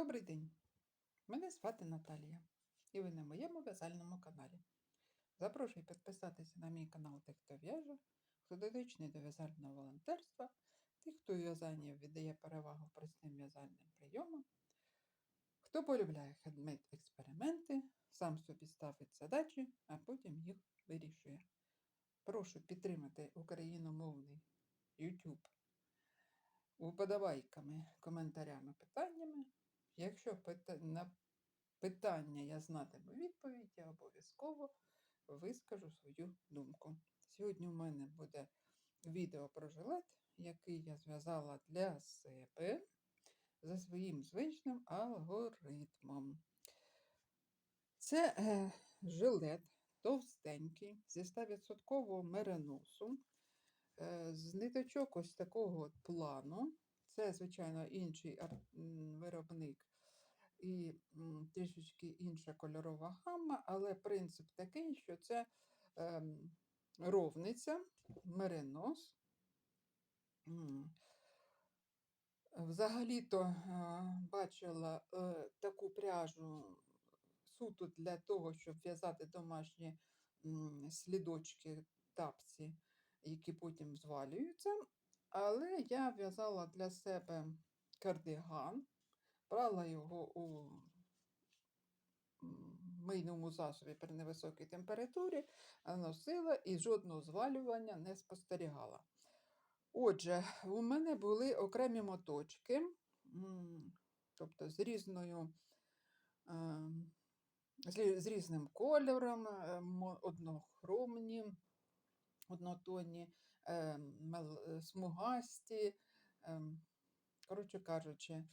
Добрий день! Мене звати Наталія, і ви на моєму в'язальному каналі. Запрошую підписатися на мій канал тих, хто в'яже, хто дотичний до в'язального волонтерства, тих, хто у в'язанні віддає перевагу простим в'язальним прийомам, хто полюбляє хендмейд експерименти, сам собі ставить задачі, а потім їх вирішує. Прошу підтримати україномовний YouTube уподобайками, коментарями, питаннями. Якщо на питання я знатиму відповідь, я обов'язково вискажу свою думку. Сьогодні у мене буде відео про жилет, який я зв'язала для себе за своїм звичним алгоритмом. Це е, жилет товстенький зі 100% мериносу, е, з ниточок ось такого от плану. Це, звичайно, інший виробник і трішечки інша кольорова гамма, але принцип такий, що це ем, ровниця, меринос. Взагалі-то е, бачила е, таку пряжу суто для того, щоб в'язати домашні слідочки тапці, які потім звалюються. Але я в'язала для себе кардиган, брала його у мийному засобі при невисокій температурі, носила і жодного звалювання не спостерігала. Отже, у мене були окремі моточки, тобто з різною. ем, з різним кольором, е, однохромні, однотонні, е, е, смугасті. ем, Коротше кажучи,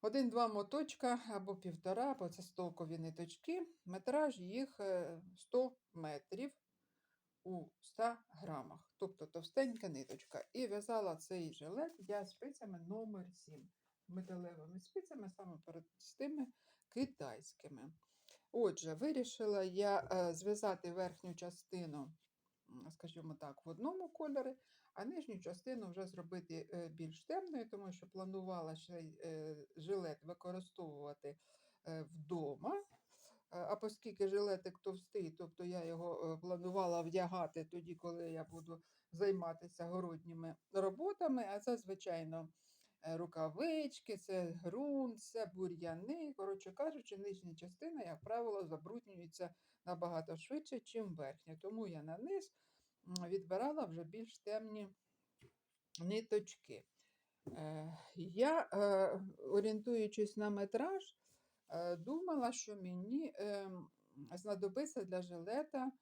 один-два моточка або півтора, бо це стокові ниточки. Метраж їх е, 100 метрів у 100 грамах, тобто товстенька ниточка. І в'язала цей жилет я спицями номер 7 металевими спицями, саме перед тими китайськими. Отже, вирішила я е, зв'язати верхню частину, скажімо так, в одному кольорі, а нижню частину вже зробити е, більш темною, тому що планувала ще е, жилет використовувати е, вдома. А оскільки жилетик товстий, тобто я його планувала вдягати тоді, коли я буду займатися городніми роботами, а це, звичайно, рукавички, це ґрунт, це бур'яни. Коротше кажучи, нижня частина, як правило, забруднюється набагато швидше, ніж верхня. Тому я на низ відбирала вже більш темні ниточки. Е, Я, е, орієнтуючись на метраж, е, думала, що мені знадобиться для жилета,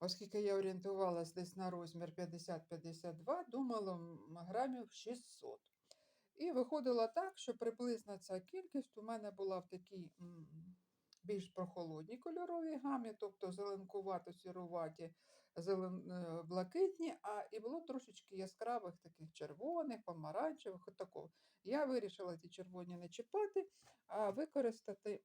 оскільки я орієнтувалась десь на розмір 50-52, думала грамів 600. І виходило так, що приблизно ця кількість у мене була в такій більш прохолодній кольоровій гамі, тобто зеленкувато сіруваті, зелен, е, блакитні, а і було трошечки яскравих таких червоних, помаранчевих, такого. Я вирішила ці червоні не чіпати, а використати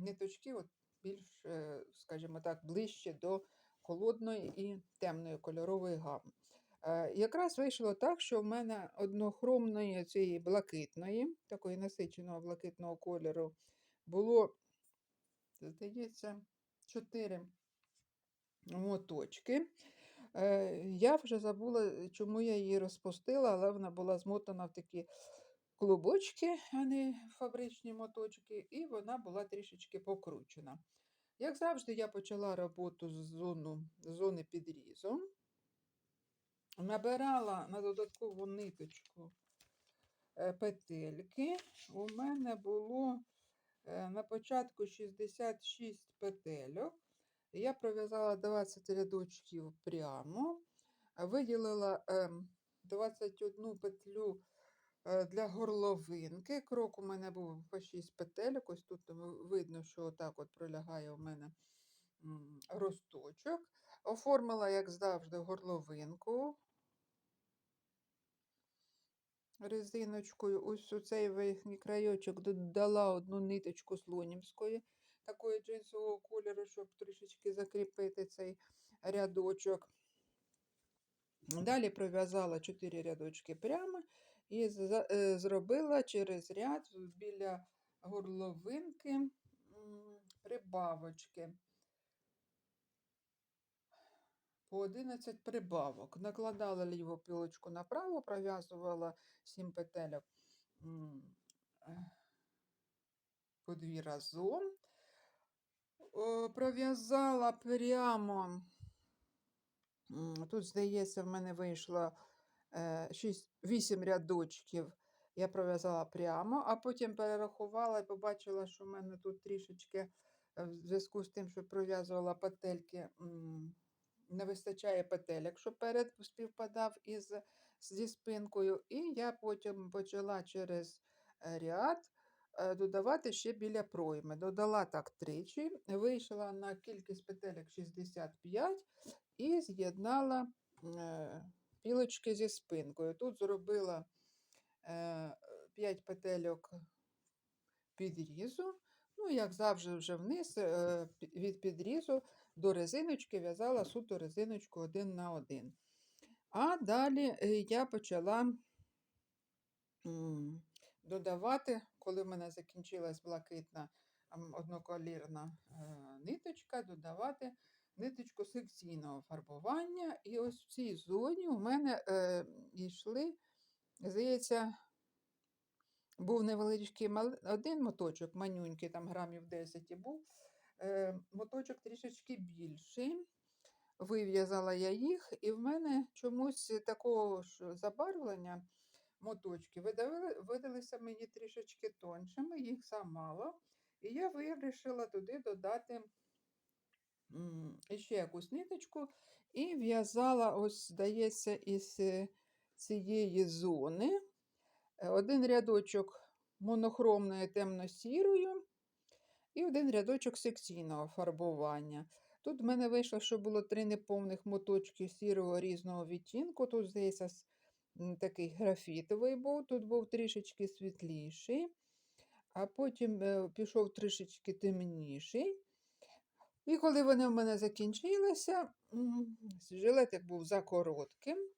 ниточки от більш, е, скажімо так, ближче до холодної і темної кольорової гами. Е, Якраз вийшло так, що в мене однохромної цієї блакитної, такої насиченого блакитного кольору, було, здається, 4 моточки. Е, Я вже забула, чому я її розпустила, але вона була змотана в такі клубочки, а не фабричні моточки, і вона була трішечки покручена. Як завжди, я почала роботу з зону, з зони підрізу. Набирала на додаткову ниточку е, петельки. У мене було е, на початку 66 петельок. Я пров'язала 20 рядочків прямо, виділила ем, 21 петлю е, для горловинки. Крок у мене був по 6 петельок. Ось тут видно, що отак от пролягає у мене росточок. Оформила, як завжди, горловинку резиночкою. Ось у цей верхній крайочок додала одну ниточку слонімської, такої джинсового кольору, щоб трішечки закріпити цей рядочок. Далі пров'язала 4 рядочки прямо і е, зробила через ряд біля горловинки прибавочки. По 11 прибавок. Накладала ліву пілочку направо, пров'язувала 7 петельок е, по дві разом. Пров'язала прямо. Тут, здається, в мене вийшло 6, 8 рядочків. Я пров'язала прямо, а потім перерахувала і побачила, що в мене тут трішечки е, в зв'язку з тим, що пров'язувала петельки, не вистачає петелек, щоб перед співпадав із, зі спинкою. І я потім почала через е, ряд е, додавати ще біля пройми. Додала так тричі, вийшла на кількість петелек 65 і з'єднала е, пілочки зі спинкою. Тут зробила 5 петельок підрізу. Ну, як завжди, вже вниз е, від підрізу до резиночки в'язала суто резиночку один на один. А далі е, я почала додавати, коли в мене закінчилась блакитна одноколірна е, ниточка, додавати ниточку секційного фарбування. І ось в цій зоні у мене йшли, здається, був невеличкий один моточок, манюнький, там грамів 10 і був. Е, моточок трішечки більший. Вив'язала я їх, і в мене чомусь такого ж забарвлення моточки видали, видалися мені трішечки тоншими, їх замало. І я вирішила туди додати ще якусь ниточку і в'язала, ось, здається, із е, цієї зони один рядочок монохромної темно-сірою і один рядочок секційного фарбування. Тут в мене вийшло, що було три неповних моточки сірого різного відтінку. Тут, здається, такий графітовий був, тут був трішечки світліший, а потім е, пішов трішечки темніший. І коли вони в мене закінчилися, жилетик був за коротким,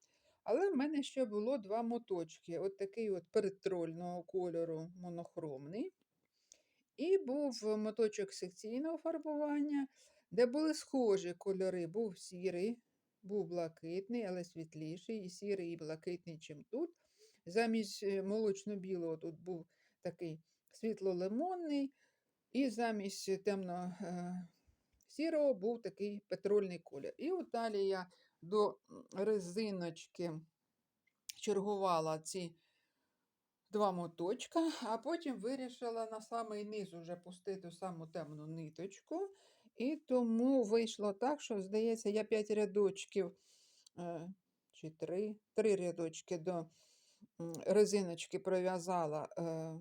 але в мене ще було два моточки. От такий от перетрольного кольору монохромний. І був моточок секційного фарбування, де були схожі кольори. Був сірий, був блакитний, але світліший, і сірий, і блакитний, чим тут. Замість е, молочно-білого тут був такий світло-лимонний, і замість темно е, був такий петрольний колір. І от далі я до резиночки чергувала ці два моточка, а потім вирішила на самий низ уже пустити саму темну ниточку. І тому вийшло так, що, здається, я 5 рядочків е, чи 3, 3 рядочки до резиночки пров'язала е,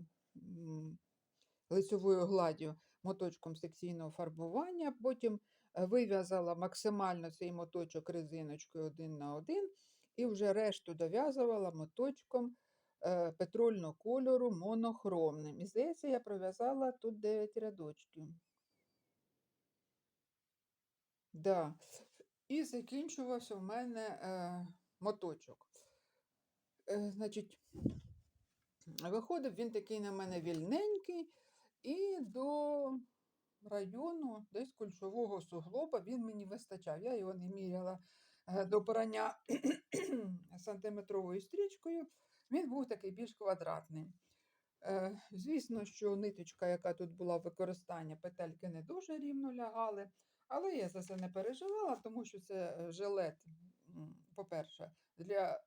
лицевою гладдю моточком секційного фарбування. Потім вив'язала максимально цей моточок резиночкою один на один, і вже решту дов'язувала моточком е, петрольного кольору монохромним. І здається, я пров'язала тут 9 рядочків. Да. І закінчувався в мене е, моточок. Е, значить, виходив він такий на мене вільненький, і до району десь кульшового суглоба він мені вистачав. Я його не міряла е, до порання сантиметровою стрічкою. Він був такий більш квадратний. Е, Звісно, що ниточка, яка тут була в використанні, петельки не дуже рівно лягали, але я за це не переживала, тому що це е, жилет, по-перше, для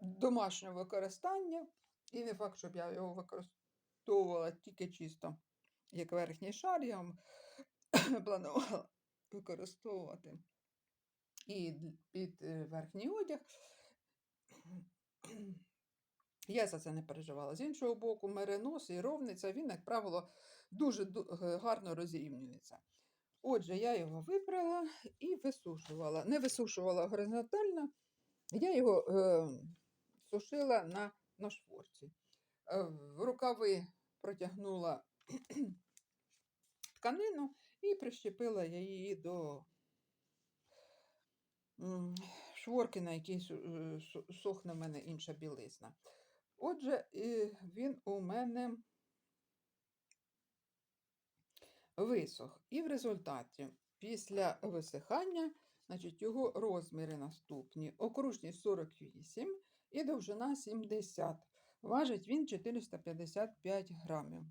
домашнього використання, і не факт, щоб я його використовувала тільки чисто як верхній шар, я вам планувала використовувати і під е, верхній одяг. Я за це не переживала. З іншого боку, меринос і ровниця, він, як правило, дуже гарно розрівнюється. Отже, я його вибрала і висушувала. Не висушувала горизонтально, я його е, сушила на, на шворці. Е, рукави протягнула тканину і прищепила я її до шворки, на якій е, сохне в мене інша білизна. Отже, він у мене висох. І в результаті, після висихання, значить, його розміри наступні: окружність 48 і довжина 70. Важить він 455 грамів.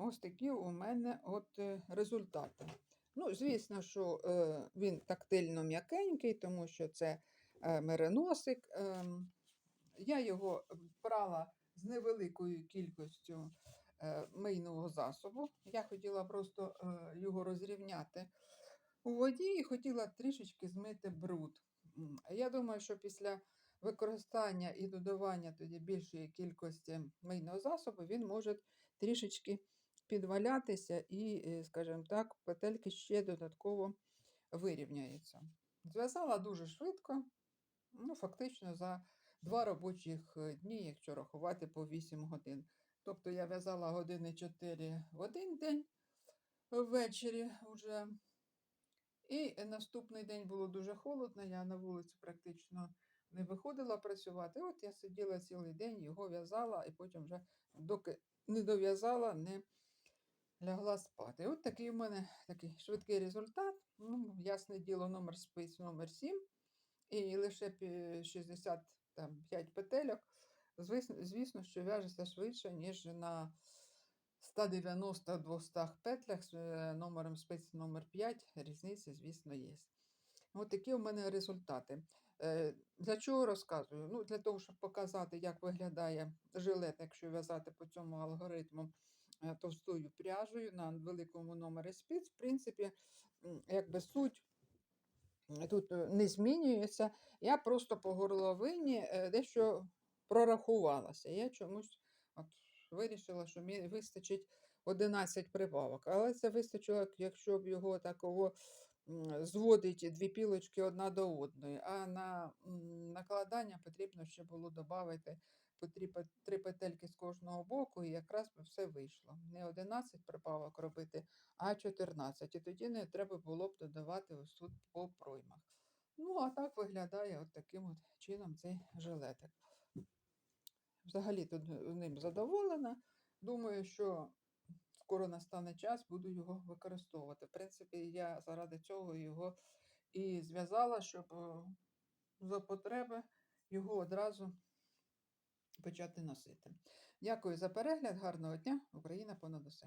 Ось такі у мене от е, результати. Ну, звісно, що е, він тактильно м'якенький, тому що це е, мериносик. Ем, я його брала з невеликою кількістю мийного засобу. Я хотіла просто його розрівняти у воді і хотіла трішечки змити бруд. Я думаю, що після використання і додавання тоді більшої кількості мийного засобу він може трішечки підвалятися і, е, скажімо так, петельки ще додатково вирівняються. Зв'язала дуже швидко, ну, фактично за два робочих е, дні, якщо рахувати по 8 годин. Тобто я в'язала години 4 в один день ввечері вже. І наступний день було дуже холодно, я на вулицю практично не виходила працювати. От я сиділа цілий день, його в'язала, і потім вже доки не дов'язала, не лягла спати. От такий у мене такий швидкий результат. Ну, ясне діло, номер спиць номер 7 і лише 65 петельок. Звісно, що в'яжеться швидше, ніж на 190-200 петлях з е, номером спиць номер 5. Різниця, звісно, є. От такі у мене результати. Е, Для чого розказую? Ну, для того, щоб показати, як виглядає жилет, якщо в'язати по цьому алгоритму товстою пряжею на великому номері спиць. В принципі, якби суть тут е, не змінюється. Я просто по горловині е, дещо прорахувалася. Я чомусь от вирішила, що мені вистачить 11 прибавок. Але це вистачило, якщо б його такого зводить дві пілочки одна до одної. А на накладання потрібно ще було додати по три, три петельки з кожного боку, і якраз би все вийшло. Не 11 прибавок робити, а 14. І тоді не треба було б додавати ось тут по проймах. Ну, а так виглядає от таким от чином цей жилетик. Взагалі тут ним задоволена. Думаю, що скоро настане час, буду його використовувати. В принципі, я заради цього його і зв'язала, щоб е, за потреби його одразу почати носити. Дякую за перегляд, гарного дня. Україна понад усе.